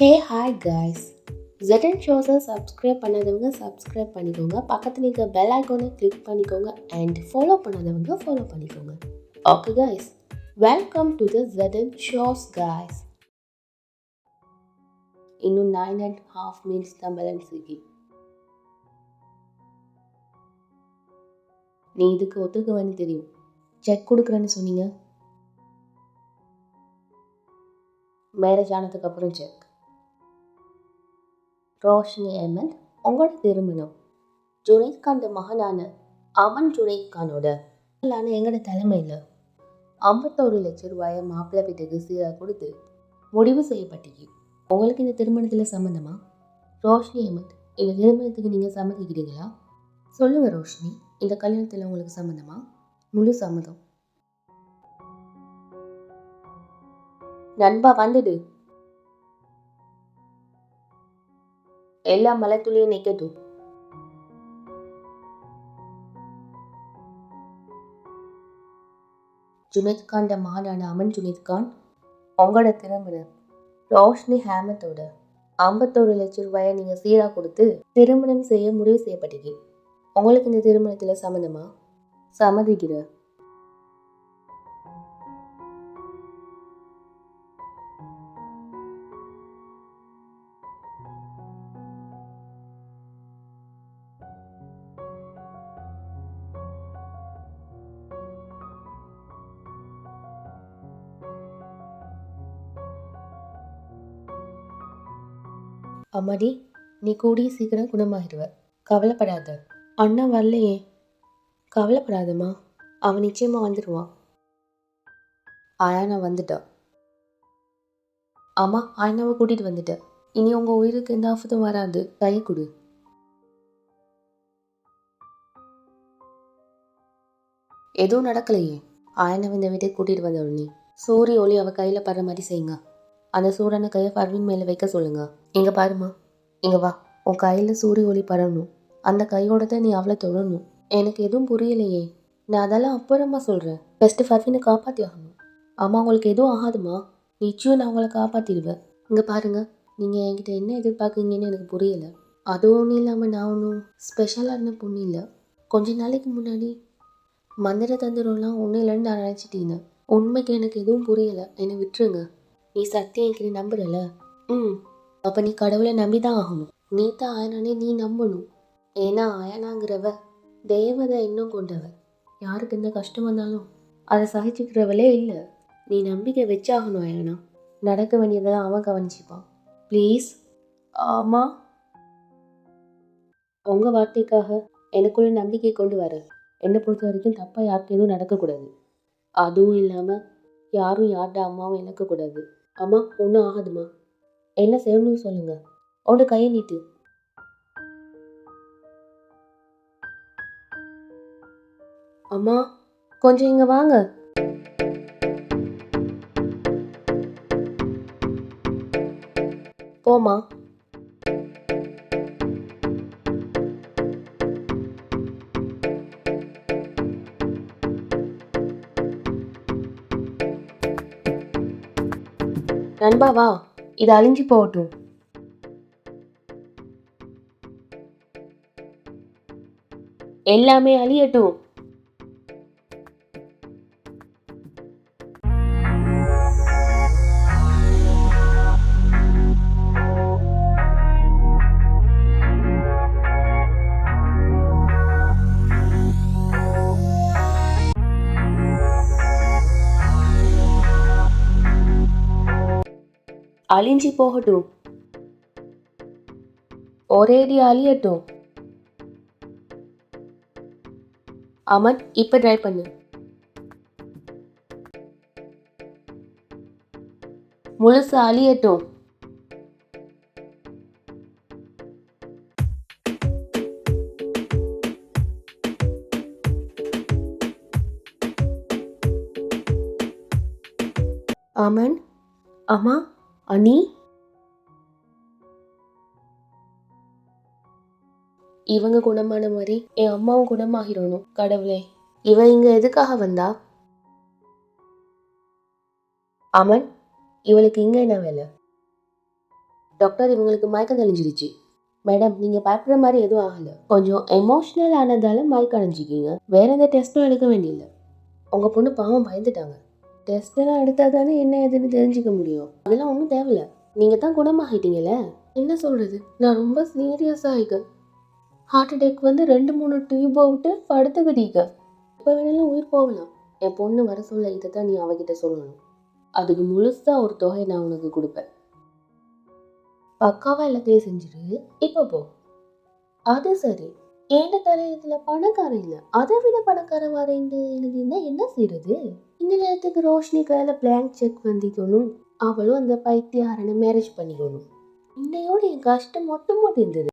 ஹே hi guys ஜெட்டன் ஷோஸை subscribe பண்ணாதவங்க subscribe பண்ணிக்கோங்க. பக்கத்தில் இருக்க பெல் ஐக்கோனை கிளிக் பண்ணிக்கோங்க அண்ட் ஃபாலோ பண்ணாதவங்க ஃபாலோ பண்ணிக்கோங்க. Okay guys welcome to the Jetton shows guys இன்னும் நைன் அண்ட் ஹாஃப் மினிட்ஸ் தான் பேலன்ஸ் இருக்கு. நீ இதுக்கு ஒத்துக்குவேன்னு தெரியும். செக் கொடுக்குறேன்னு சொன்னீங்க. மேரேஜ் ஆனதுக்கு அப்புறம் செக் ரோஷினி அஹமத் உங்களோட திருமணம். ஜுனைத் மகனான அமன் ஜுனைத் கானோட எங்களோட தலைமையில்? ஐம்பத்தோரு லட்சம் ரூபாயை மாப்பிள்ளை வீட்டுக்கு சீராக கொடுத்து முடிவு செய்யப்பட்டீங்க. உங்களுக்கு இந்த திருமணத்தில் சம்மந்தமா? ரோஷினி அஹமத் இந்த திருமணத்துக்கு நீங்கள் சம்மதிக்கிறீங்களா? சொல்லுங்கள் ரோஷினி இந்த கல்யாணத்தில் உங்களுக்கு சம்மந்தமா? முழு சம்மதம். நண்பா வந்துடு. எல்லா மலைத்துளியும் நிற்கட்டும் ஜுனைத் கான்ட மகனான அமன் ஜுனைத் கான் உங்களோட திருமணம் ரோஷினி ஹேமத்தோட ஐம்பத்தோரு லட்சம் ரூபாயை நீங்கள் சீராக கொடுத்து திருமணம் செய்ய முடிவு செய்யப்பட்டீங்க. உங்களுக்கு இந்த திருமணத்தில் சம்மந்தமா? சம்மதிக்கிறேன். அம்மாடி நீ கூடிய சீக்கிரம் குணமாகிடுவ. கவலைப்படாத. அண்ணா வரலையே. கவலைப்படாதம்மா. அவன் நிச்சயமாக வந்துடுவான் ஆயானா வந்துட்டான் அம்மா ஆயனாவை கூட்டிகிட்டு வந்துட்டேன் இனி உங்கள் உயிருக்கு எந்த ஆபத்தும் வராது. கை கொடு. எதுவும் நடக்கலையே. ஆயனை இந்த வீட்டுக்கு கூட்டிகிட்டு வந்த உடனே. சூரிய ஒளி அவள் கையில் படுற மாதிரி செய்யுங்க. அந்த சூடான கையை பர்வின் மேலே வைக்க சொல்லுங்கள் இங்கே பாருமா இங்கே வா. உன் கையில் சூரிய ஒளி படணும். அந்த கையோட தான் நீ அவளை தொடரணும் எனக்கு எதுவும் புரியலையே. நான் அதெல்லாம் அப்புறமா சொல்கிறேன் ஃபஸ்ட்டு ஃபர்ஃபினை காப்பாற்றி ஆகணும். அம்மா உங்களுக்கு எதுவும் ஆகாதுமா நிச்சயம் நான் உங்களை காப்பாற்றிடுவேன் இங்கே பாருங்கள் நீங்கள் என்கிட்ட என்ன எதிர்பார்க்குறீங்கன்னு எனக்கு புரியலை. அது ஒன்றும் இல்லாமல் நான் ஒன்றும் ஸ்பெஷலான பொண்ணு இல்லை. கொஞ்ச நாளைக்கு முன்னாடி மந்திர தந்திரம்லாம் ஒன்றும் இல்லைன்னு நான் நினச்சிட்டீங்க உண்மைக்கு எனக்கு எதுவும் புரியலை. என்னை விட்டுருங்க. நீ சத்தியம் என்கிட்ட நம்புறல ம். அப்போ நீ கடவுளை நம்பி தான் ஆகணும். நீ தான் ஆயனானே நீ நம்பணும். ஏன்னா ஆயனாங்கிறவ தேவதை இன்னும் கொண்டவ யாருக்கு எந்த கஷ்டம் வந்தாலும் அதை சகிச்சுக்கிறவளே இல்லை. நீ நம்பிக்கை வச்சாகணும் ஆயனா. நடக்க வேண்டியதெல்லாம் அவன் கவனிச்சுப்பான். ப்ளீஸ் ஆமாம் உங்கள் வார்த்தைக்காக எனக்குள்ள நம்பிக்கை கொண்டு வர. என்னை பொறுத்த வரைக்கும் தப்பாக யாருக்கு எதுவும் நடக்கக்கூடாது. அதுவும் இல்லாமல் யாரும் யார்ட அம்மாவும் இழக்கக்கூடாது. அம்மா ஒன்றும் ஆகாதுமா என்ன செய்யணும்னு சொல்லுங்க. உன்னோட கையை நீட்டு. அம்மா கொஞ்சம் இங்க வாங்க. போமா நண்பா வா. இது அழிஞ்சு போகட்டும். எல்லாமே அழியட்டும். அழிஞ்சி போகட்டும். ஒரேடி அழியட்டும். அமன் இப்ப ட்ரை பண்ணு. முழுசு அழியட்டும். அமன் அம்மா? அணி இவங்க குணமான மாதிரி என் அம்மாவும் குணமாகிடணும் கடவுளே. இவன் இங்க எதுக்காக வந்தா? அமன் இவளுக்கு இங்க என்ன வேலை? டாக்டர் இவங்களுக்கு மயக்கம் தெளிஞ்சிருச்சு. மேடம் நீங்கள் பயப்படுற மாதிரி எதுவும் ஆகலை. கொஞ்சம் எமோஷ்னல் ஆனதால மயக்கம் அடைஞ்சிக்கிங்க வேற எந்த டெஸ்ட்டும் எடுக்க வேண்டியதில்லை உங்கள் பொண்ணு பாவம் பயந்துட்டாங்க. டெஸ்ட்லாம் எல்லாம் எடுத்தால் தானே என்ன ஏதுன்னு தெரிஞ்சுக்க முடியும். அதெல்லாம் ஒன்றும் தேவையில்ல. நீங்கள் தான் குணமாகிட்டீங்கல்ல என்ன சொல்கிறது நான் ரொம்ப சீரியஸாக ஆகிக்க ஹார்ட் அட்டாக் வந்து ரெண்டு மூணு டியூப் விட்டு படுத்துக்கிட்டீங்க இப்போ வேணாலும் உயிர் போகலாம். என் பொண்ணு வர சொல்ல இதை தான் நீ அவகிட்ட சொல்லணும். அதுக்கு முழுசாக ஒரு தொகை நான் உனக்கு கொடுப்பேன். பக்காவாக எல்லாத்தையும் செஞ்சிரு. இப்போ போ. அது சரி. ஏண்ட தலையத்தில் பணக்காரன் இல்லை. அதை விட பணக்காரன் வரேன்னு எழுதியிருந்தா என்ன செய்யறது இந்த நேரத்துக்கு ரோஷினி கையில் பிளாங்க் செக் வந்திக்கணும். அவளும் அந்த பைத்தியாரனை மேரேஜ் பண்ணிக்கணும். இன்னையோட என் கஷ்டம் மொத்தமும் இருந்தது.